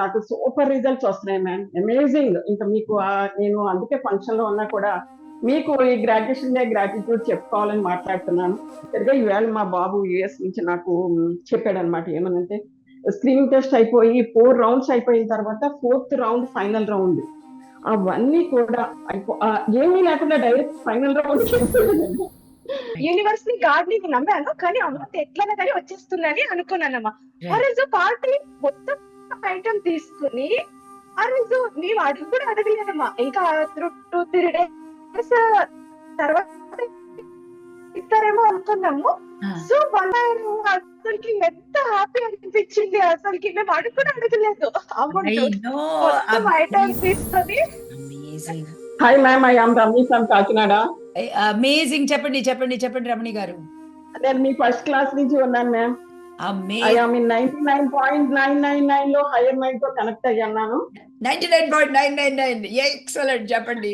నాకు super results వస్తున్నాయి ma'am. Amazing ఇంకా మీకు నేను అందుకే ఫంక్షన్లో ఉన్నా కూడా మీకు ఈ గ్రాడ్యుయేషన్ డే గ్రాటిట్యూడ్ చెప్పుకోవాలని మాట్లాడుతున్నాను. సరిగా ఈవేళ మా బాబు యుఎస్ నుంచి నాకు చెప్పాడు అనమాట ఏమనంటే స్క్రీనింగ్ టెస్ట్ అయిపోయి ఫోర్ రౌండ్స్ అయిపోయిన తర్వాత ఫోర్త్ రౌండ్ ఫైనల్ రౌండ్ అవన్నీ కూడా ఏమీ లేకుండా డైరెక్ట్ ఫైనల్ రౌండ్ యూనివర్స్ని గాడ్ని నమ్మాను కానీ అమౌంట్ ఎట్లనే కానీ వచ్చేస్తుందని అనుకున్నానమ్మా. ఆ రోజు పార్టీ మొత్తం ఐటమ్ తీసుకుని ఆ రోజు మేము అడుగు కూడా అడగలేదమ్మా. ఇంకా టూ త్రీ డేస్ తర్వాత ఇస్తారేమో అనుకున్నాము. సో వాళ్ళ అసలుకి ఎంత హ్యాపీ అనిపించింది అసలుకి. మేము అడుగు కూడా అడగలేదు. అమౌంట్. మొత్తం ఐటమ్స్ తీసుకొని Amazing. Hi ma'am I am Rami from Kakinada. Amazing చెప్పండి చెప్పండి చెప్పండి రమణి గారు. నేను మీ ఫస్ట్ క్లాస్ నుంచి ఉన్నాను మ్యామ్ చెప్పండి.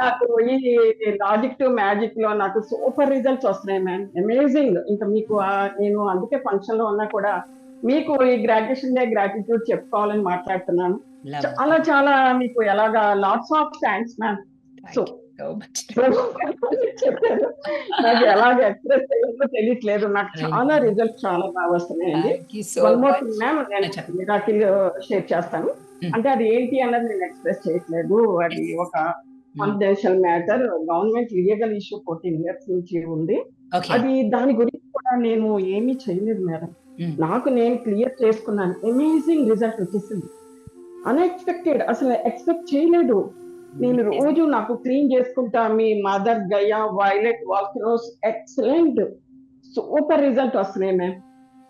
నాకు ఈ లాజిక్ టు మ్యాజిక్లో నాకు సూపర్ రిజల్ట్స్ వస్తున్నాయి మ్యామ్ అమేజింగ్ ఇంకా మీకు నేను అందుకే ఫంక్షన్లో ఉన్నా కూడా మీకు ఈ గ్రాడ్యుయేషన్ డే గ్రాటిట్యూడ్ చెప్పుకోవాలని మాట్లాడుతున్నాను. చాలా చాలా మీకు ఎలాగా lots of thanks ma'am so చెప్పారు నాకు ఎలాగ ఎక్స్ప్రెస్ చేయాలో తెలియట్లేదు. నాకు చాలా రిజల్ట్స్ చాలా బాగా వస్తున్నాయండి. వన్ మోర్ థింగ్ మ్యామ్ నేను. మిరాకిల్ షేర్ చేస్తాను. Hmm. అంటే అది ఏంటి అన్నది నేను ఎక్స్ప్రెస్ చేయట్లేదు. అది ఒక confidential matter government legal issue fourteen years నుంచి ఉంది. అది దాని గురించి కూడా నేను ఏమీ చేయలేదు మేడం Hmm. నాకు నేను క్లియర్ చేసుకున్నాను. అమేజింగ్ రిజల్ట్ వచ్చేసింది. అన్ఎక్స్పెక్టెడ్ అసలు ఎక్స్పెక్ట్ చేయలేదు. నేను రోజు నాకు క్లీన్ చేసుకుంటా. మీ మదర్ గయా వైలెట్ వాల్కినోస్ ఎక్సలెంట్. సూపర్ రిజల్ట్ వస్తున్నాయి ma'am.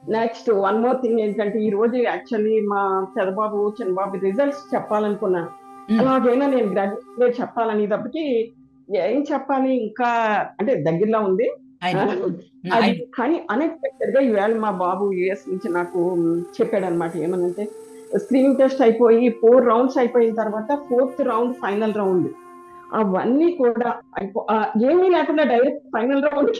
Next one more thing ఏంటంటే ఈ రోజు యాక్చువల్లీ మా చంద్రబాబు చంద్రబాబు రిజల్ట్స్ చెప్పాలనుకున్నాను Hmm. అలాగైనా నేను గ్రాడ్యుయేట్ చెప్పాలనేటప్పటికి ఏం చెప్పాలి? ఇంకా అంటే దగ్గరలో ఉంది. Know. అది. కానీ అన్ఎక్స్పెక్టెడ్గా ఈవేళ మా బాబు యుఎస్ నుంచి నాకు చెప్పాడు అనమాట ఏమనంటే స్క్రీనింగ్ టెస్ట్ అయిపోయి ఫోర్ రౌండ్స్ అయిపోయిన తర్వాత ఫోర్త్ రౌండ్ ఫైనల్ రౌండ్ అవన్నీ కూడా అయిపో ఏమీ లేకుండా direct final round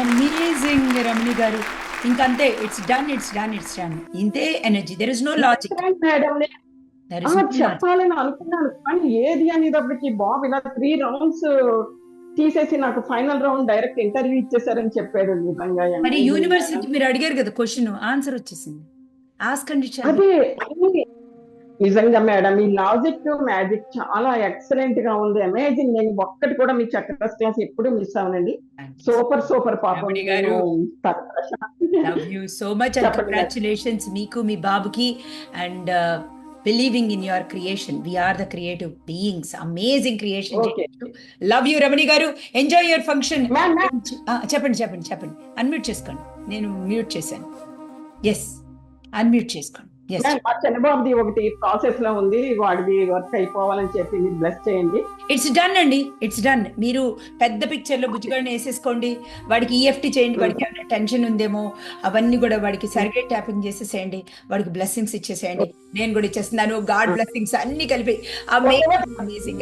amazing Ramani గారు. ఇంకంతే it's done it's done it's done ఇంతే energy there is no logic చెప్పాలని అనుకున్నాను. కానీ ఏది అనేటప్పటికి బాబు ఇలా త్రీ రౌండ్స్ తీసేసి నాకు ఫైనల్ రౌండ్ డైరెక్ట్ ఇంటర్వ్యూ ఇచ్చేసారని చెప్పాడు నిజంగా మరి యూనివర్సిటీ మీరు అడిగారు కదా క్వశ్చన్ ఆన్సర్ వచ్చేసింది. అదే నిజంగా మేడం ఈ లాజిక్ మ్యాజిక్ చాలా ఎక్సలెంట్గా ఉంది. అమేజింగ్ నేను ఒక్కటి కూడా మీ చక్రస్ క్లాస్ ఎప్పుడు మిస్ అవనండి సూపర్ సూపర్ పాపం రమణి గారు. నేను love you so much. Congratulations మీకు మీ బాబుకి. And believing in your creation we are the creative beings amazing creation. Love you Ramani గారు ఎంజాయ్ యువర్ ఫంక్షన్ చెప్పండి చెప్పండి చెప్పండి. అన్మ్యూట్ చేసుకోండి. నేను మ్యూట్ చేశాను. ఎస్ అన్మ్యూట్ చేసుకోండి. మా చంద్రబాబుది ఒకటి ప్రాసెస్లో ఉంది. వాడిది వర్క్ అయిపోవాలని చెప్పి మీరు బ్లెస్ చేయండి. ఇట్స్ డన్ అండి. ఇట్స్ డన్ మీరు పెద్ద పిక్చర్లో బుజ్జిగాడిని వేసేసుకోండి. వాడికి ఈఎఫ్టీ చేయండి. వాడికి ఏమైనా టెన్షన్ ఉందేమో అవన్నీ కూడా వాడికి సర్గే ట్యాపింగ్ చేసేసేయండి. వాడికి బ్లెస్సింగ్స్ ఇచ్చేసేయండి. నేను కూడా ఇచ్చేస్తున్నాను. గాడ్ బ్లెస్సింగ్స్ అన్ని కలిపి. Amazing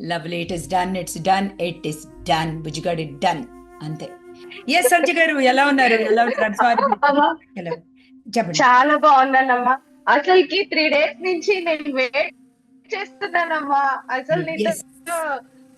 lovely it is done it's done it is done బుజ్జిగాడి done అంతే. ఎస్ సంజయ్ గారు ఎలా ఉన్నారు? ఎలా ఉన్నారు? సారీ హలో చెప్పండి. చాలా బాగున్నానమ్మా అసలుకి త్రీ డేస్ నుంచి నేను వెయిట్ చేస్తున్నానమ్మా. అసలు. నీతో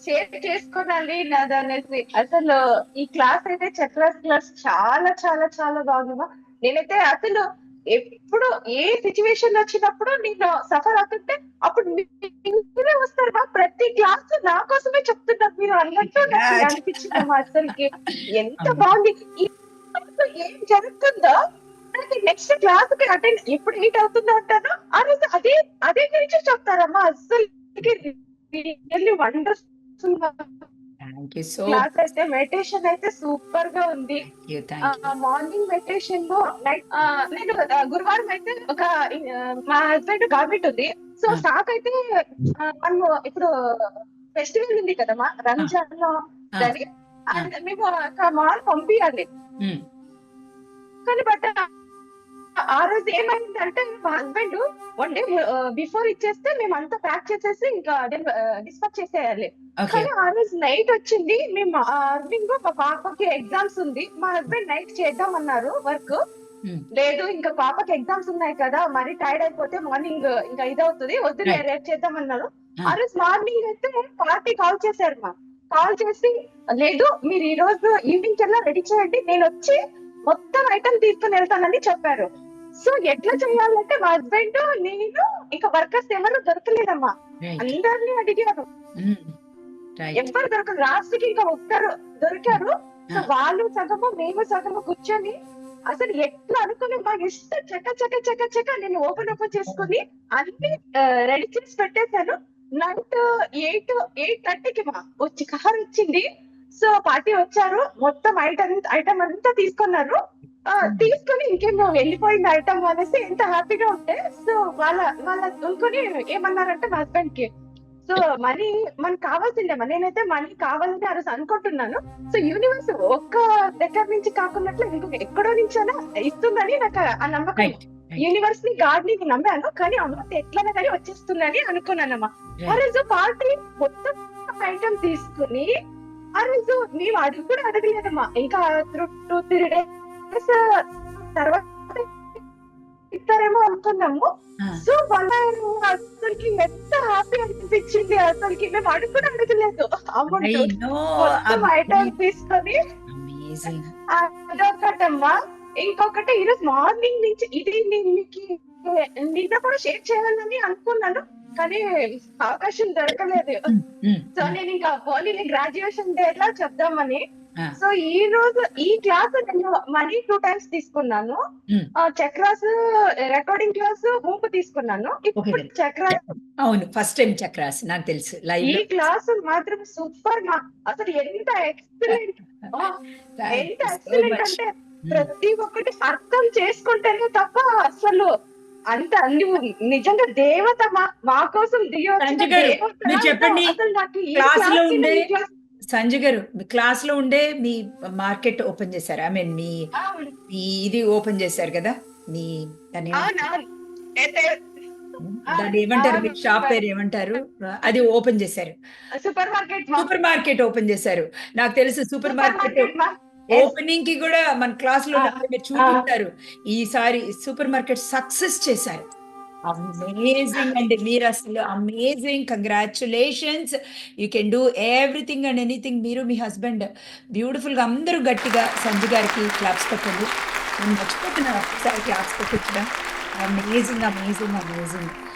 షేర్ చేసుకోనాలి నాది అనేసి. అసలు ఈ క్లాస్ అయితే చక్రాస్ క్లాస్ చాలా చాలా చాలా బాగుందమ్మా. నేనైతే అసలు ఎప్పుడు ఏ సిచ్యువేషన్ వచ్చినప్పుడు నేను సఫర్ అవుతుంటే అప్పుడు మీరే వస్తారు మా ప్రతి క్లాస్ నా కోసమే చెప్తున్నారు మీరు అన్నట్టు నాకు అనిపించిందమ్మా అసలుకి. ఎంత బాగుంది. ఏం జరుగుతుందో నెక్స్ట్ క్లాస్కి అటెండ్ ఎప్పుడు మీట్ అవుతుందో అంటాను? ఆ రోజు అదే అదే గురించి చెప్తారమ్మా. అసలు రియల్లీ వండర్ఫుల్ క్లాస్ అయితే మెడిటేషన్ అయితే సూపర్గా ఉంది మార్నింగ్ మెడిటేషన్లో నైట్ నేను గురువారం అయితే ఒక మా హస్బెండ్ గవర్నమెంట్ ఉంది. సో. నాకైతే ఆ, మనము ఇప్పుడు ఫెస్టివల్ ఉంది కదమ్మా రంజాన్లో. దాని మేము ఒక మాల్ పంపించాలి కానీ బట్ ఆ రోజు ఏమైందంటే మా హస్బెండ్ వన్ డే బిఫోర్ ఇచ్చేస్తే మేము అంతా ప్యాక్ చేసేసి ఇంకా డిస్పాచ్ చేసేయాలి. ఓకే కానీ ఆ రోజు నైట్ వచ్చింది మేము మార్నింగ్ మా పాపకి ఎగ్జామ్స్ ఉంది. మా హస్బెండ్ నైట్ చేద్దామన్నారు వర్క్ Hmm. లేదు ఇంకా పాపకి ఎగ్జామ్స్ ఉన్నాయి కదా మరి టైర్డ్ అయిపోతే మార్నింగ్ ఇంకా ఇదవుతుంది వద్దు Right. రేపు చేద్దామన్నారు. Hmm. ఆ రోజు మార్నింగ్ అయితే పార్టీ కాల్ చేశారు మా. కాల్ చేసి లేదు మీరు ఈ రోజు ఈవినింగ్ కల్లా రెడీ చేయండి. నేను వచ్చి మొత్తం ఐటమ్ తీసుకుని వెళ్తానని చెప్పారు. సో ఎట్లా చేయాలంటే మా హస్బెండ్ నేను ఇంకా వర్కర్స్ ఎవరు దొరకలేదమ్మా. అందరినీ అడిగారు. రైట్ ఎవరు దొరకరు లాస్ట్కి ఇంకా ఒక్కరు దొరికారు. సో వాళ్ళు సగము మేము సగము కూర్చొని అసలు ఎట్లా అనుకుని మా ఇష్టం చక్క చక్క చక్క చక్క నేను ఓపెన్ ఓపెన్ చేసుకుని అన్ని రెడీ చేసి పెట్టేశాను. నైట్ ఎయిట్ ఎయిట్ థర్టీకి మా వచ్చి కార్ వచ్చింది సో పార్టీ వచ్చారు. మొత్తం ఐటమ్ ఐటమ్ అంతా తీసుకున్నారు. తీసుకొని ఇంకేమో వెళ్ళిపోయింది ఐటమ్ అనేసి ఎంత హ్యాపీగా ఉంటే సో వాళ్ళ వాళ్ళ అనుకుని ఏమన్నారంటే మా హస్బెండ్కి సో మనీ మనకు కావాల్సిందే నేనైతే మనీ కావాలని ఆ రోజు అనుకుంటున్నాను. సో యూనివర్స్ ఒక్క దగ్గర నుంచి కాకుండా ఇంకొక ఎక్కడో నుంచైనా ఇస్తుందని నాకు ఆ నమ్మకం. యూనివర్స్ని గాడ్ని నమ్మాను కానీ అమౌంట్ ఎట్లనే కానీ వచ్చేస్తుందని అనుకున్నానమ్మా ఆ రోజు పార్టీ మొత్తం ఐటమ్ తీసుకుని ఆ రోజు మేము అడుగు కూడా అడగలేదమ్మా. ఇంకా టూ త్రీ డేస్ తర్వాత ఇస్తారేమో అనుకున్నాము. సో వాళ్ళ అసలుకి ఎంత హ్యాపీ అనిపించింది అసలుకి. మేము అడుగు కూడా అడగలేదు అమౌంట్ ఐటమ్ తీసుకొని అదొకటమ్మా. ఇంకొకటి ఈరోజు మార్నింగ్ నుంచి ఇది నేను మీకు నిన్న కూడా షేర్ చేయాలని అనుకున్నాను కానీ అవకాశం దొరకలేదు. సో నేను ఇంకా పోనీ గ్రాడ్యుయేషన్ డే లా చెప్దామని. సో ఈ రోజు ఈ క్లాస్ నేను మనీ టూ టైమ్స్ తీసుకున్నాను. చక్రాస్ రికార్డింగ్ క్లాస్ మూపు తీసుకున్నాను. ఇప్పుడు. చక్రాస్. అవును ఫస్ట్ టైం చక్రాస్ నాకు తెలుసు. లైవ్ ఈ క్లాస్ మాత్రం సూపర్ మా అసలు ఎంత ఎక్సలెంట్ ఎంత ఎక్సలెంట్ అంటే. ప్రతి ఒక్కటి అర్థం చేసుకుంటేనే తప్ప అసలు అంత నువ్వు నిజంగా దేవత మా కోసం. మీరు చెప్పండి, క్లాస్లో ఉండే- సంజయ్ గారు మీ క్లాస్లో ఉండే మీ మార్కెట్ ఓపెన్ చేశారు? ఐ మీన్ మీ ఇది ఓపెన్ చేశారు కదా? మీ దాని దాన్ని ఏమంటారు? మీ. షాప్ పేరు ఏమంటారు? అది ఓపెన్ చేశారు. Super market super market open చేశారు. నాకు తెలుసు సూపర్ మార్కెట్ ఓపెనింగ్కి కూడా మన క్లాస్లో ఆ, మీరు చూపించారు ఈసారి సూపర్ మార్కెట్ సక్సెస్ చేశారు. అమేజింగ్ అండి. మీరు అసలు amazing congratulations you can do everything and anything మీరు మీ హస్బెండ్ బ్యూటిఫుల్గా అందరూ గట్టిగా సంజయ్ గారికి క్లాప్స్ పెట్టండి. నేను మర్చిపోతున్నాను ఒకసారి క్లాప్స్ పెట్టించడం. Amazing amazing amazing